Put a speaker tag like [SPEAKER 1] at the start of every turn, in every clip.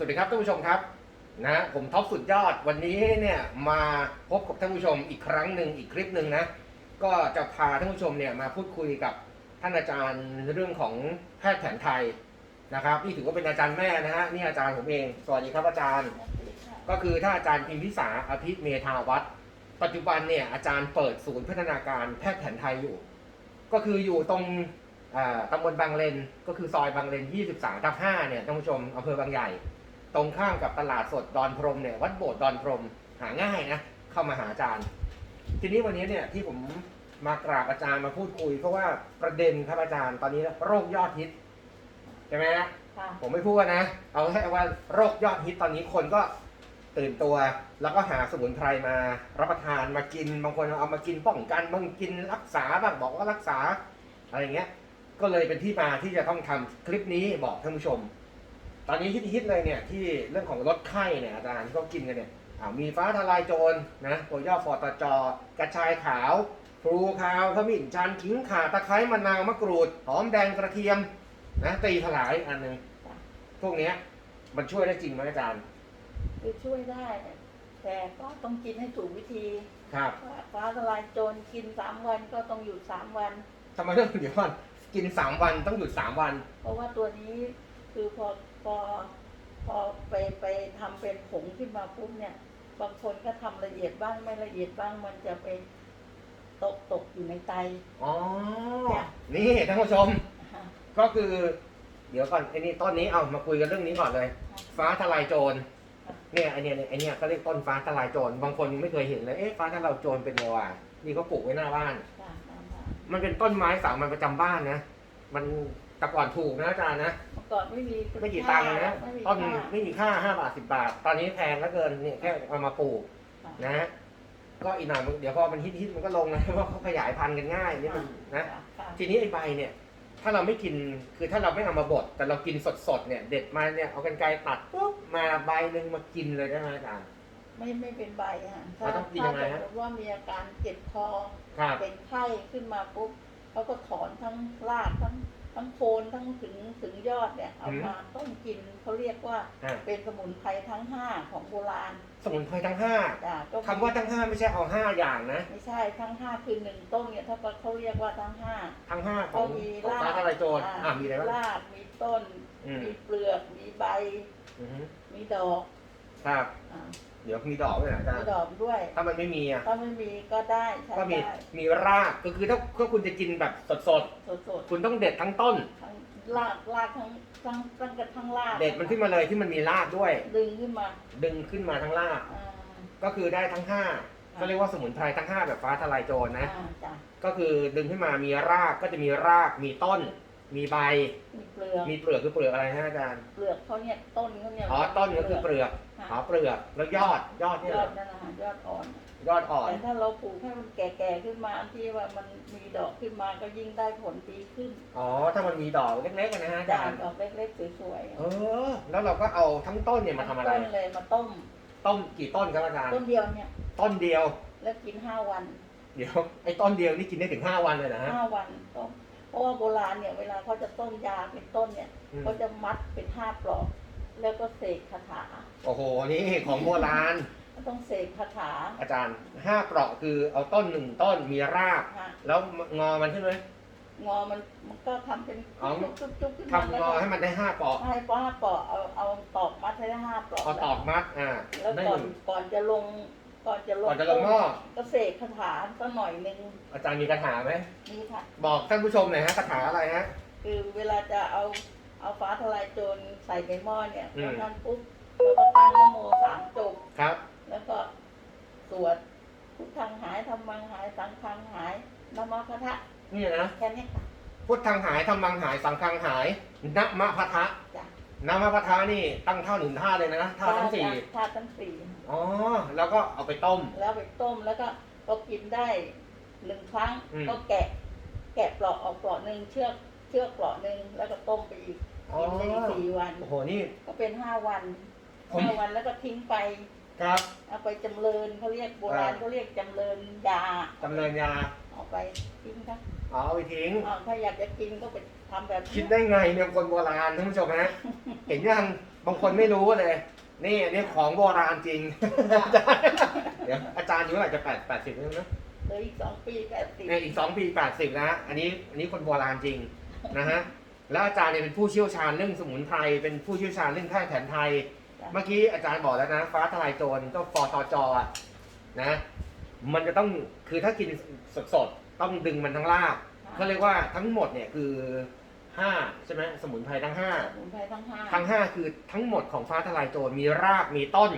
[SPEAKER 1] สวัสดีครับท่านผู้ชมครับนะผมท็อปสุดยอดวันนี้เนี่ยมาพบกับท่านผู้ชมอีกครั้งหนึ่งอีกคลิปหนึ่งนะก็จะพาท่านผู้ชมเนี่ยมาพูดคุยกับท่านอาจารย์เรื่องของแพทย์แผนไทยนะครับนี่ถือว่าเป็นอาจารย์แม่นะฮะนี่อาจารย์ผมเองสวัสดีครับอาจารย์ ก็คือถ้านอาจารย์พิมพิสาอภิเมธาวัฒน์ปัจจุบันเนี่ยอาจารย์เปิดศูนย์พัฒนาการแพทย์แผนไทยอยู่ ก็คืออยู่ตรงอ่าตำบลบางเลนก็คือซอยบางเลน 23 ทับ 5 เนี่ยท่านผู้ชมอำเภอบางใหญ่ ตรงข้ามกับตลาดสดดอนพรมเนี่ยวัดโบสถ์ดอนพรมหาง่ายนะเข้ามาหาอาจารย์ ทีนี้วันนี้เนี่ยที่ผมมากราบอาจารย์มาพูดคุย เพราะว่าประเด็นครับอาจารย์ตอนนี้โรคยอดฮิตใช่ไหมฮะ
[SPEAKER 2] ค่ะ
[SPEAKER 1] ผมไม่พูดนะ เอาแค่ว่าโรคยอดฮิตตอนนี้คนก็ตื่นตัว แล้วก็หาสมุนไพรมารับประทานมากินบางคนเอามากินป้องกันบางกินรักษาบ้างบอกว่ารักษาอะไรเงี้ย ก็เลยเป็นที่มาที่จะต้องทำคลิปนี้บอกท่านผู้ชม ตอนนี้ฮิตๆเลยเนี่ยที่เรื่องของลดไข้เนี่ยอาจารย์ที่เขากินกันเนี่ยอ่ามีฟ้าทลายโจรนะตัวย่อฟอตจกระชายขาวพลูขาวขมิ้นชันขิงข่าตะไคร้มะนาวมะกรูดหอมแดงกระเทียมนะตีถลายอันหนึ่งพวกเนี้ยมันช่วยได้จริงไหมอาจารย์
[SPEAKER 2] คือช่วยได้ แต่ก็ต้องกินให้ถูกวิธี
[SPEAKER 1] ครับ
[SPEAKER 2] ฟ้าทลายโจรกินสามวันก็ต้องหยุดสามวัน
[SPEAKER 1] ทำไมต้องเดี๋ยวก่อนกินสามวันต้องหยุดสามวัน
[SPEAKER 2] เพราะว่าตัวนี้คือพอ พอพอไปไปทำเป็นผงขึ้นมาปุ๊บเนี่ย บางคนก็ทำละเอียดบ้างไม่ละเอียดบ้างมันจะไปตกตกอยู่ในไต
[SPEAKER 1] อ๋อ
[SPEAKER 2] จ้ะ
[SPEAKER 1] นี่ท่านผู้ชม ก็คือ เดี๋ยวก่อนไอ้นี่ต้นนี้เอามาคุยกันเรื่องนี้ก่อนเลย ฟ้าทลายโจร เนี่ยไอเนี่ยไอเนี่ยเขาเรียกต้นฟ้าทลายโจร บางคนไม่เคยเห็นเลย เอ๊ะฟ้าทลายโจรเป็นไงวะนี่เขาปลูกไว้หน้าบ้าน
[SPEAKER 2] จ้ะตามมา
[SPEAKER 1] มันเป็นต้นไม้สามัญประจำบ้านนะ มันแต่ก่อนถูกนะอาจารย์นะ
[SPEAKER 2] เมื่อ ก่อนไม่มี
[SPEAKER 1] ไม่กี่ตังค์นะ
[SPEAKER 2] ไม่มี
[SPEAKER 1] ต้น
[SPEAKER 2] ค่า
[SPEAKER 1] ไม่มีค่าห้าบาทสิบาท ตอนนี้แพงแล้วเกินเนี่ยแค่เอามาปลูก
[SPEAKER 2] ค่ะ
[SPEAKER 1] นะฮะก็อีกหน่อยมันเดี๋ยวพอมันฮิตฮิตๆมันก็ลงนะเพราะเขาขยายพันธุ์กันง่ายนี่มันนะ
[SPEAKER 2] ค่
[SPEAKER 1] ทีนี้ไอ้ใบเนี่ย ถ้าเราไม่กินคือถ้าเราไม่เอามาบดแต่เรากินสดๆเนี่ย เด็ดมาเนี่ยเอากันไกรตัดปุ๊บมาใบหนึ่งมากินเลยได้ไหมอาจารย์
[SPEAKER 2] ไม่ไม่เป็นใบฮะ
[SPEAKER 1] เราต้องกินยังไงฮะ
[SPEAKER 2] ถ้าสมมติว่ามีอาการเจ็บคอ
[SPEAKER 1] ครับ
[SPEAKER 2] เป็นไข้ขึ้นมาปุ๊บเขาก็ถอนทั้งรากทั้ง ทั้งโคนทั้งถึงถึงยอดเนี่ยเอา
[SPEAKER 1] อืม
[SPEAKER 2] มาต้มกินเขาเรียกว่า
[SPEAKER 1] อะ
[SPEAKER 2] เป็นสมุนไพรทั้งห้าของโบราณ
[SPEAKER 1] สมุนไพรทั้งห้า
[SPEAKER 2] จ้ะก็มี
[SPEAKER 1] คำว่าทั้งห้าไม่ใช่เอาห้าอย่างนะ
[SPEAKER 2] ไม่ใช่ทั้งห้าคือหนึ่งต้นเนี่ยถ้าเขาเรียกว่าทั้งห้า
[SPEAKER 1] ทั้งห้าข
[SPEAKER 2] ก็
[SPEAKER 1] อง
[SPEAKER 2] มี
[SPEAKER 1] ของ
[SPEAKER 2] ราก
[SPEAKER 1] ฟ้าทลายโจรอะมีอะไรบ้าง
[SPEAKER 2] รากมีต้น
[SPEAKER 1] อืม
[SPEAKER 2] มีเปลือกมีใบ
[SPEAKER 1] อือฮึ
[SPEAKER 2] มีดอก
[SPEAKER 1] ครับ
[SPEAKER 2] อ่า
[SPEAKER 1] เดี๋ยวมีดอกด้วยนะอาจาร
[SPEAKER 2] มี
[SPEAKER 1] ย์
[SPEAKER 2] ดอกด้วย
[SPEAKER 1] ถ้ามันไม่มีอะ
[SPEAKER 2] ถ้าไม่มีก็ได้ใช้
[SPEAKER 1] ก็มี
[SPEAKER 2] ได้
[SPEAKER 1] มีราก ก็คือถ้าถ้าคุณจะกินแบบสด
[SPEAKER 2] สดสด
[SPEAKER 1] ๆ คุณต้องเด็ดทั้งต้น
[SPEAKER 2] ๆทั้งรากรากทั้งทั้งตั้งกระทั่งราก
[SPEAKER 1] เด็ดมันขึ้นมาเลยที่มันมีรากด้วย
[SPEAKER 2] ดึงขึ้นมา
[SPEAKER 1] ดึงขึ้นมาทั้งราก
[SPEAKER 2] อ่า
[SPEAKER 1] ก็คือได้ทั้งห้า
[SPEAKER 2] ค่ะ
[SPEAKER 1] ก็เรียกว่าสมุนไพรทั้งห้าแบบฟ้าทลายโจรนะ
[SPEAKER 2] อ่าจ้ะ
[SPEAKER 1] ก็คือดึงขึ้นมามีรากก็จะมีรากมีต้น มีใบ
[SPEAKER 2] มีเปลือก
[SPEAKER 1] มีเปลือกคือเปลือกอะไรฮะอาจารย์
[SPEAKER 2] เปลือกเขาเนี่ยต้นเขาเนี่ย
[SPEAKER 1] อ๋อ ต้นก็คือเปลือก
[SPEAKER 2] ค่ะ
[SPEAKER 1] อ๋อเปลือก แล้วยอด ยอดเนี่ย
[SPEAKER 2] ย
[SPEAKER 1] เหร
[SPEAKER 2] อ
[SPEAKER 1] อ
[SPEAKER 2] ดนั่นนะฮะยอดอ่อน
[SPEAKER 1] ยอดอ่อน
[SPEAKER 2] แต่ถ้าเราปลูกให้มันแก่ๆขึ้นมาที่ว่ามันมีดอกขึ้นมาก็ยิ่งได้ผลดีขึ้น
[SPEAKER 1] อ๋อ ถ้ามันมีดอกเล็กๆอะนะฮะอา
[SPEAKER 2] จา
[SPEAKER 1] จารย์
[SPEAKER 2] ดอกเล็กๆสวย
[SPEAKER 1] เออ แล้วเราก็เอาทั้งต้นเนี่ยมาทำอะไร
[SPEAKER 2] ต้นเลยมาต้ม
[SPEAKER 1] ต้มกี่ต้นครับอาจารย์
[SPEAKER 2] ต้นเดียวเนี่ย
[SPEAKER 1] ต้นเดียว
[SPEAKER 2] แล้วกินห้าวัน
[SPEAKER 1] เดี๋ยวไอ้ต้นเดียวนี่กินได้ถึงห้าวันเลยนะฮะ
[SPEAKER 2] ห้าวันต้ม เพราะว่าโบราณเนี่ยเวลาเขาจะต้มยาเป็นต้นเนี่ย
[SPEAKER 1] อืม
[SPEAKER 2] เขาจะมัดเป็นห้าปลอก แล้วก็เสกคาถา
[SPEAKER 1] โอ้โห นี่ของโบราณ
[SPEAKER 2] ต้องเสกคาถา
[SPEAKER 1] อาจารย์ห้าเปราะคือเอาต้นหนึ่งต้นมีราก
[SPEAKER 2] ฮะ
[SPEAKER 1] แล้วงอมันใช่ไหม
[SPEAKER 2] งอมันมันก็ทำเป็น
[SPEAKER 1] อ๋อ
[SPEAKER 2] จุ๊บจุ๊บๆๆขึ้นมา
[SPEAKER 1] ทำงอให้มันได้ห้าเปราะ
[SPEAKER 2] ให้ป้าปลอกเอาเอาตอกมัดให้ได้ห้าปลอก
[SPEAKER 1] เอาตอกมัดอ่า
[SPEAKER 2] แล้ว
[SPEAKER 1] ได้
[SPEAKER 2] ก่อ
[SPEAKER 1] ห
[SPEAKER 2] น
[SPEAKER 1] นึ่ง
[SPEAKER 2] ก่อนจะลง ก่อนจะลง
[SPEAKER 1] ก่อนจะลงหม้อ
[SPEAKER 2] ก็เสกคาถาสักหน่อยหนึง
[SPEAKER 1] อาจารย์มีคาถาไหม
[SPEAKER 2] นี่ค่ะ
[SPEAKER 1] บอกท่านผู้ชมหน่อยฮะคาถาอะไรฮะ
[SPEAKER 2] คือเวลาจะเอาเอาฟ้าทลายโจรใส่ในหม้อเนี่ย
[SPEAKER 1] อืม
[SPEAKER 2] พอท่านปุ๊บเราก็ตั้งนโมสามจบ
[SPEAKER 1] ครับ
[SPEAKER 2] แล้วก็สวดพุทธังหายธรรมังหายสังฆังหายนโมพระทะ
[SPEAKER 1] นี่นะ
[SPEAKER 2] แค่นี้ค่ะ
[SPEAKER 1] พุทธังหายธรรมังหาย สังฆังหายนะมะพะทะ
[SPEAKER 2] จ้ะ
[SPEAKER 1] นะมะพะทะนี่ตั้งท่าหนึ่งท่าเลยนะท่าทั้งสี่
[SPEAKER 2] ธาตุทั้งสี่
[SPEAKER 1] อ๋อแล้วก็เอาไปต้ม
[SPEAKER 2] แล้วไปต้มแล้วก็ก็กินได้หนึ่งครั้ง
[SPEAKER 1] อืม
[SPEAKER 2] ก็แกะ แกะปลอกออกปลอกหนึ่งเชือกเชือกปลอกหนึ่งแล้วก็ต้มไปอีก
[SPEAKER 1] อ๋อ
[SPEAKER 2] กินได้อีกสี่วัน
[SPEAKER 1] โอ้โหนี่
[SPEAKER 2] ก็เป็นห้าวัน
[SPEAKER 1] ผม
[SPEAKER 2] ห้าวันแล้วก็ทิ้งไป
[SPEAKER 1] ครับ
[SPEAKER 2] เอาไปจำเริญเขาเรียกโบราณ
[SPEAKER 1] อ่า
[SPEAKER 2] เขาเรียกจำเริญยา
[SPEAKER 1] จำเนินยา
[SPEAKER 2] เอาไปทิ้งค่ะ
[SPEAKER 1] อ๋อเอาไปทิ้ง
[SPEAKER 2] อ่าถ้าอยากจะกินก็ไป ทำแบบนี้
[SPEAKER 1] คิดได้ไงเนี่ยคนโบราณท่านผู้ชมฮะ เห็นยังบางคนไม่รู้เลย นี่อันนี่ของโบราณจริงเดี๋ยวอาจารย์อายุเท่าไหร่จะแปดแปดสิบแล้วนะ
[SPEAKER 2] เหลืออีกสองปีแปดสิบ
[SPEAKER 1] เนี่ยอีกสองปีแปดสิบนะฮะอันนี้อันนี้คนโบราณจริงนะฮะแล้วอาจารย์เนี่ยเป็นผู้เชี่ยวชาญเรื่องสมุนไพรเป็นผู้เชี่ยวชาญเรื่องแพทย์แผนไทย เมื่อกี้อาจารย์บอกแล้วนะ ฟ้าทลายโจรก็ฟอตจอะนะ มันจะต้องคือถ้ากินสดๆต้องดึงมันทั้งราก เขาเรียกว่าทั้งหมดเนี่ยคือ ห้าใช่ไหมสมุนไพรทั้งห้า
[SPEAKER 2] สมุนไพรทั้งห้า
[SPEAKER 1] ทั้งห้าคือทั้งหมดของฟ้าทลายโจรมีรากมีต้น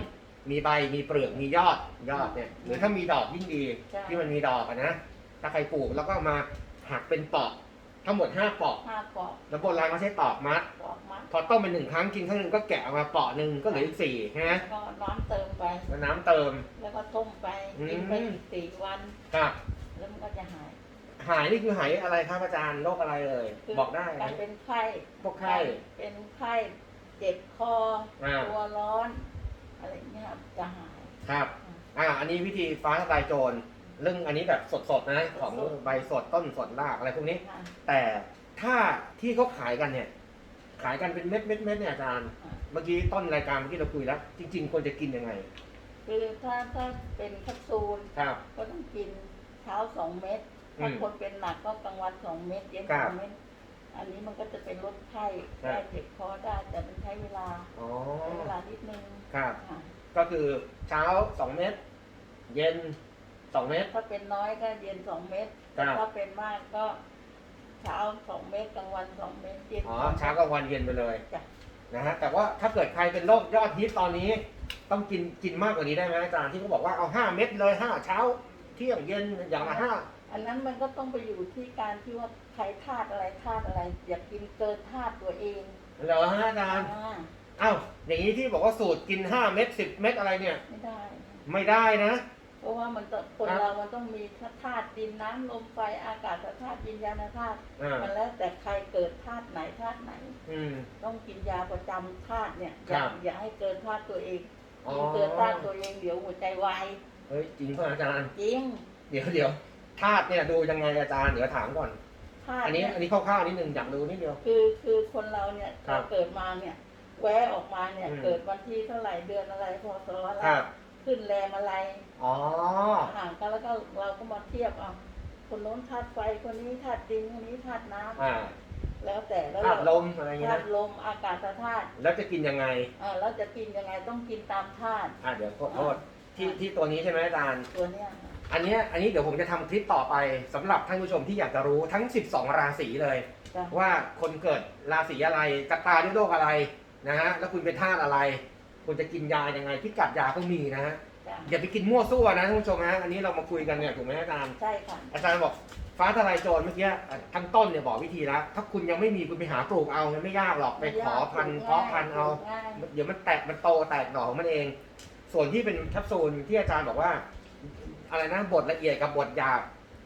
[SPEAKER 1] มีใบมีเปลือกมียอดยอดเนี่ยหรือถ้ามีดอกยิ่งดี
[SPEAKER 2] ใช่
[SPEAKER 1] ที่มันมีดอกอะนะถ้าใครปลูกแล้วก็มาหักเป็นปอกทั้งหมดห้าปอก
[SPEAKER 2] ห้าปอก
[SPEAKER 1] แล้วโบราณเขาใช้ตอกมัด
[SPEAKER 2] ปอกมัด
[SPEAKER 1] พอต้มเป็นหนึ่งครั้งกินครั้งหนึ่งก็แกะออกมาปอกหนึ่งก็เหลืออีกสี่ใช่ไหม
[SPEAKER 2] แล้วก็น้ำเติมไป
[SPEAKER 1] แล้วน้ำเติม
[SPEAKER 2] แล้วก็ต้มไป
[SPEAKER 1] อืม
[SPEAKER 2] กินไปอีกสี่วัน
[SPEAKER 1] ครับ
[SPEAKER 2] แล้วมันก็จะหาย
[SPEAKER 1] หายนี่คือหายอะไรครับอาจารย์โรคอะไรเลย
[SPEAKER 2] คื
[SPEAKER 1] บอกได้
[SPEAKER 2] การเป็นไข้
[SPEAKER 1] พวกไข้
[SPEAKER 2] เป็นไข้เจ็บคอ
[SPEAKER 1] อ่า
[SPEAKER 2] ตัวร้อน อะไรอย่างเงี้ยครับจะหาย
[SPEAKER 1] ครับอ่าอันนี้วิธีฟ้าทลายโจรเรื่องอันนี้แบบสดๆนะของ
[SPEAKER 2] สดๆ
[SPEAKER 1] ใบสดต้นสดรากอะไรพวกนี้
[SPEAKER 2] ค่ะ
[SPEAKER 1] แต่ถ้าที่เขาขายกันเนี่ย ขายกันเป็นเม็ดเม็ดเม็ดเนี่ยอาจารย์
[SPEAKER 2] อ่า
[SPEAKER 1] เมื่อกี้ต้นรายการเมื่อกี้เราคุยแล้ว จริง ๆควรจะกินยังไง
[SPEAKER 2] คือถ้าถ้าเป็นแคปซูล
[SPEAKER 1] ครับ
[SPEAKER 2] ก็ต้องกินเช้าสองเม็ด
[SPEAKER 1] อืม
[SPEAKER 2] ถ้าคนเป็นหนักก็กลางวันสองเม็ดเย็น
[SPEAKER 1] ครั
[SPEAKER 2] ส
[SPEAKER 1] บ
[SPEAKER 2] องเม็ดอันนี้มันก็จะเป็นลดไข้
[SPEAKER 1] ครับ
[SPEAKER 2] แก้เจ็บคอได้แต่มันใช้เวลา
[SPEAKER 1] อ๋อ
[SPEAKER 2] ใช้เวลานิดนึง
[SPEAKER 1] ครับ
[SPEAKER 2] ค่ะ
[SPEAKER 1] ก็คือเช้าสองเม็ดเย็นสองเม็ด
[SPEAKER 2] ถ้าเป็นน้อยก็เย็นสองเม็ด
[SPEAKER 1] ครับ
[SPEAKER 2] ถ้าเป็นมากก็ เช้าสองเม็ดกลางวันสองเม็ดเย็น
[SPEAKER 1] อ๋อ
[SPEAKER 2] สองม็ด
[SPEAKER 1] เช้ากับวันเย็นไปเลย
[SPEAKER 2] จ้ะ
[SPEAKER 1] นะฮะแต่ว่าถ้าเกิดใครเป็นโรคยอดฮิตตอนนี้ ต้องกินกินมากกว่านี้ได้ไหมอาจารย์ที่เขาบอกว่าเอาห้าเม็ดเลยห้าเช้า เที่ยงเย็นอย่างละห้า
[SPEAKER 2] อันนั้นมันก็ต้องไปอยู่ที่การที่ว่าใครธาตุอะไรธาตุอะไร อย่ากินเกินธาตุตัวเอง
[SPEAKER 1] เหรอฮะอาจารย์
[SPEAKER 2] อ่า
[SPEAKER 1] อ้าวอย่างนี้ที่บอกว่าสูตรกินห้าเม็ดสิบเม็ดอะไรเนี่ย
[SPEAKER 2] ไม่ได้
[SPEAKER 1] ไม่ได้นะ
[SPEAKER 2] เพราะว่ามันต้องคน
[SPEAKER 1] ครับ
[SPEAKER 2] เรามันต้องมีธาตุดินน้ำลมไฟอากาศธาตุวิญญาณธาตุ
[SPEAKER 1] อ่า
[SPEAKER 2] มันแล้วแต่ใครเกิดธาตุไหนธาตุไหน
[SPEAKER 1] อืม
[SPEAKER 2] ต้องกินยาประจำธาตุเนี่ยอ
[SPEAKER 1] ครั
[SPEAKER 2] ย่า
[SPEAKER 1] บ
[SPEAKER 2] อย่าให้เกินธาตุตัวเอง
[SPEAKER 1] อ๋อ
[SPEAKER 2] ยิ่งเกินธาตุตัวเองเดี๋ยวหัวใจวาย
[SPEAKER 1] เฮ้ยจริงป่ะอาจารย์
[SPEAKER 2] จริง
[SPEAKER 1] เดี๋ยวเดี๋ยว ธาตุเนี่ยดูยังไงอาจารย์เดี๋ยวถามก่อน
[SPEAKER 2] ธาตุ
[SPEAKER 1] อันนี้
[SPEAKER 2] เนี่ย
[SPEAKER 1] อันนี้คร่าวๆนิดนึงอยากดูนิดเดียว
[SPEAKER 2] คือคือคนเราเนี่ย
[SPEAKER 1] ครั
[SPEAKER 2] เรา
[SPEAKER 1] บ
[SPEAKER 2] เกิดมาเนี่ย แวะออกมาเนี่ย
[SPEAKER 1] อืม
[SPEAKER 2] เกิดวันที่เท่าไหร่เดือนอะไรพศอะไร
[SPEAKER 1] ครับ
[SPEAKER 2] ขึ้นแรมอะไร
[SPEAKER 1] อ๋อ
[SPEAKER 2] ห่างกันแล้วก็เราก็มาเทียบเอาคนโน้นธาตุไฟคนนี้ธาตุดินคนนี้ธาตุน้ำ
[SPEAKER 1] อ่า
[SPEAKER 2] แล้วแต่แล้ว
[SPEAKER 1] ธา
[SPEAKER 2] เรา
[SPEAKER 1] ตุลมอะไรเงี้ย
[SPEAKER 2] ธา
[SPEAKER 1] นะ
[SPEAKER 2] ตุลมอากาศธาตุ
[SPEAKER 1] แล้วจะกินยังไง
[SPEAKER 2] อ่าแล้วจะกินยังไงต้องกินตามธาตุ
[SPEAKER 1] อ่าเดี๋ยวขอโทษที่ที่ตัวนี้ใช่ไหมอาจารย์
[SPEAKER 2] ตัวเนี้ย
[SPEAKER 1] อันเนี้ยอันนี้เดี๋ยวผมจะทำคลิปต่อไปสำหรับท่านผู้ชมที่อยากจะรู้ทั้ง 12 ราศีเลย
[SPEAKER 2] จ้ะ
[SPEAKER 1] ว่าคนเกิดราศีอะไรกระตายด้วยโรคอะไรนะฮะแล้วคุณเป็นธาตุอะไร คุณจะกินยายังไงพิกัดยาก็มีนะฮะ
[SPEAKER 2] จ้ะ
[SPEAKER 1] อย่าไปกินมั่วซั่วนะท่านผู้ชมนะอันนี้เรามาคุยกันเนี่ยถูกไหมอาจารย์
[SPEAKER 2] ใช่ค่ะ
[SPEAKER 1] อาจารย์บอกฟ้าทลายโจรเมื่อกี้อะทั้งต้นเนี่ยบอกวิธีแล้ว ถ้าคุณยังไม่มีคุณไปหาปลูกเอามันไม่ยากหรอกไปขอพันธุ์เพาะพันธุ์เอา
[SPEAKER 2] ง่าย
[SPEAKER 1] เดี๋ยวมันแตกมันโตแตกหน่อของมันเอง ส่วนที่เป็นแคปซูลที่อาจารย์บอกว่า อะไรนะบทละเอียดกับบทหยาบ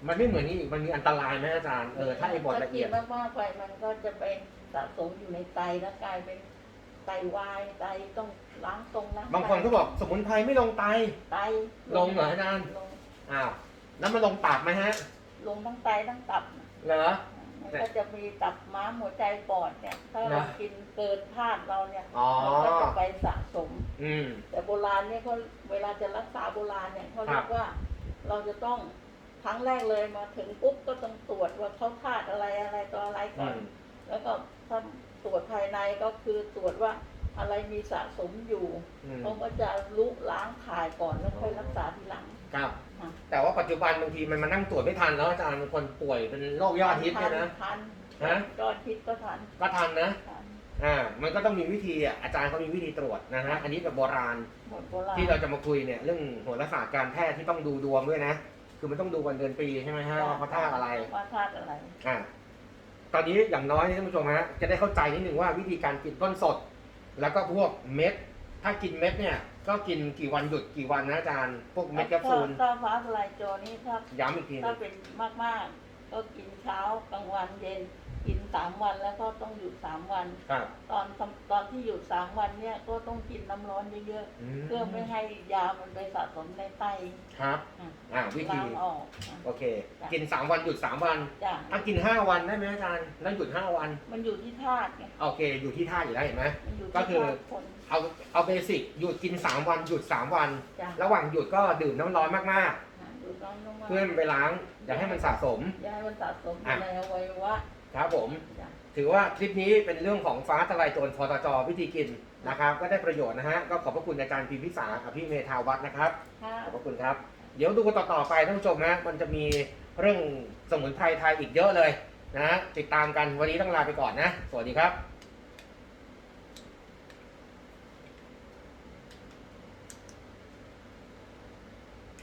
[SPEAKER 1] มันไม่เหมือนนี่อีกมันมีอันตรายไหมอาจารย์เออถ้าไอ้บทละเอียด
[SPEAKER 2] ถ้ากินมากๆไปมันก็จะไปสะสมอยู่ในไตแล้วกลายเป็นไตวายไตต้องล้างตรงนะ
[SPEAKER 1] บางคนก็บอกสมุนไพรไม่ลงไต
[SPEAKER 2] ไต
[SPEAKER 1] ลงเหรออาจารย์
[SPEAKER 2] ลง
[SPEAKER 1] อ้าวแล้วมันลงตับไหมฮะ
[SPEAKER 2] ลงทั้งไตทั้งตับนะ
[SPEAKER 1] เหรอ
[SPEAKER 2] มันก็จะมีตับม้ามหัวใจปอดเนี่ย ถ้า
[SPEAKER 1] เหร
[SPEAKER 2] เรา
[SPEAKER 1] อ
[SPEAKER 2] กินเกินธาตุเราเนี่ย
[SPEAKER 1] อ๋อ
[SPEAKER 2] มันก็จะไปสะสม
[SPEAKER 1] อืม
[SPEAKER 2] แต่โบราณเนี่ยเขาเวลาจะรักษาโบราณเนี่ยเขาเรีย
[SPEAKER 1] ค
[SPEAKER 2] ก
[SPEAKER 1] รับ
[SPEAKER 2] ว่า เราจะต้องครั้งแรกเลยมาถึงปุ๊บก็ต้องตรวจว่าเขาธาตุอะไรอะไรต่ออะไรก่
[SPEAKER 1] อื
[SPEAKER 2] อน
[SPEAKER 1] ม
[SPEAKER 2] แล้วก็ถ้าตรวจภายในก็คือตรวจว่าอะไรมีสะสมอยู่
[SPEAKER 1] อืม
[SPEAKER 2] เขาก็จะลุล้างถ่ายก่อนแล้วค่อยรักษาทีหลัง
[SPEAKER 1] ครับ
[SPEAKER 2] อะ
[SPEAKER 1] แต่ว่าปัจจุบันบางทีมันมานั่งตรวจไม่ทันแล้วอาจารย์บางคนป่วยเป็นโรคยอดฮิตเนี่ยนะ
[SPEAKER 2] ทัน
[SPEAKER 1] ฮะ
[SPEAKER 2] ยอดฮิตก็ทัน
[SPEAKER 1] ก็ทันนะ
[SPEAKER 2] ทัน
[SPEAKER 1] อ่ามันก็ต้องมีวิธีอะอาจารย์เขามีวิธีตรวจนะฮะอันนี้แบบโบราณ
[SPEAKER 2] หมดโบราณ
[SPEAKER 1] ที่เราจะมาคุยเนี่ยเรื่องโหราศาสตร์การแพทย์ที่ต้องดูดวงด้วยนะ คือมันต้องดูวันเดือนปีใช่ไหมฮะว่าเขาท่าตุอะไร
[SPEAKER 2] ว่าธาตุอะไร
[SPEAKER 1] อ่าตอนนี้อย่างน้อยนี่ท่านผู้ชมฮะจะได้เข้าใจนิดนึงว่าวิธีการกินต้นสด แล้วก็พวกเม็ด ถ้ากินเม็ดเนี่ย ก็กินกี่วันหยุดกี่วันนะอาจารย์ พวกเม็ดแคปซูล
[SPEAKER 2] ถ้าฟ้าทลายโจรนี่ถ้า
[SPEAKER 1] ย้ำอีกทีห
[SPEAKER 2] ถ้า
[SPEAKER 1] นึง
[SPEAKER 2] เป็นมาก ก็กินเช้ากลางวันเย็น กินสามวันแล้วก็ต้องหยุดสามวัน
[SPEAKER 1] ครับ
[SPEAKER 2] ตอนตอนที่หยุดสามวันเนี่ยก็ต้องกินน้ำร้อนเยอะๆเพื่อไม่ให้ยามันไปสะสมในไต
[SPEAKER 1] ครับ
[SPEAKER 2] อะ
[SPEAKER 1] อ่าวิธี
[SPEAKER 2] ล้างออกอะ
[SPEAKER 1] โอเค
[SPEAKER 2] จ้ะ
[SPEAKER 1] กินสามวันหยุดสามวัน
[SPEAKER 2] จ้ะ
[SPEAKER 1] ถ้ากินห้าวันได้ไหมอาจารย์ แล้วหยุดห้าวัน
[SPEAKER 2] มันอยู่ที่ธาตุไง
[SPEAKER 1] โอเค อยู่ที่ท่าอยู่แล้วเห็นไหม
[SPEAKER 2] มันอยู่
[SPEAKER 1] ก็
[SPEAKER 2] ที่
[SPEAKER 1] คือ
[SPEAKER 2] ธาตุคน
[SPEAKER 1] เอา เอาเบสิก หยุดกินสามวัน หยุดสามวัน
[SPEAKER 2] จ้ะ
[SPEAKER 1] ระหว่างหยุดก็ดื่มน้ำร้อนมาก
[SPEAKER 2] อะดูน้องลง
[SPEAKER 1] ๆ
[SPEAKER 2] มา
[SPEAKER 1] เพื่อมันไปล้าง อย่าให้มันสะสม
[SPEAKER 2] ยาให้มันสะสมอ
[SPEAKER 1] อะ
[SPEAKER 2] ยู่ในอวัยวะ
[SPEAKER 1] ครับผม
[SPEAKER 2] จ้ะ
[SPEAKER 1] ถือว่าคลิปนี้เป็นเรื่องของฟ้าทลายโจรพตจวิธีกินนะครับ ก็ได้ประโยชน์นะฮะ ก็ขอบพระคุณอาจารย์พิมพิสาอภิเมธาวัฒน์นะครับ
[SPEAKER 2] ค่ะ
[SPEAKER 1] ขอบพระคุณครับ เดี๋ยวดูกันต่อๆไปท่านผู้ชมนะ มันจะมีเรื่องสมุนไพรไทยอีกเยอะเลยนะฮะติดตามกันวันนี้ต้องลาไปก่อนนะ สวัสดีครับ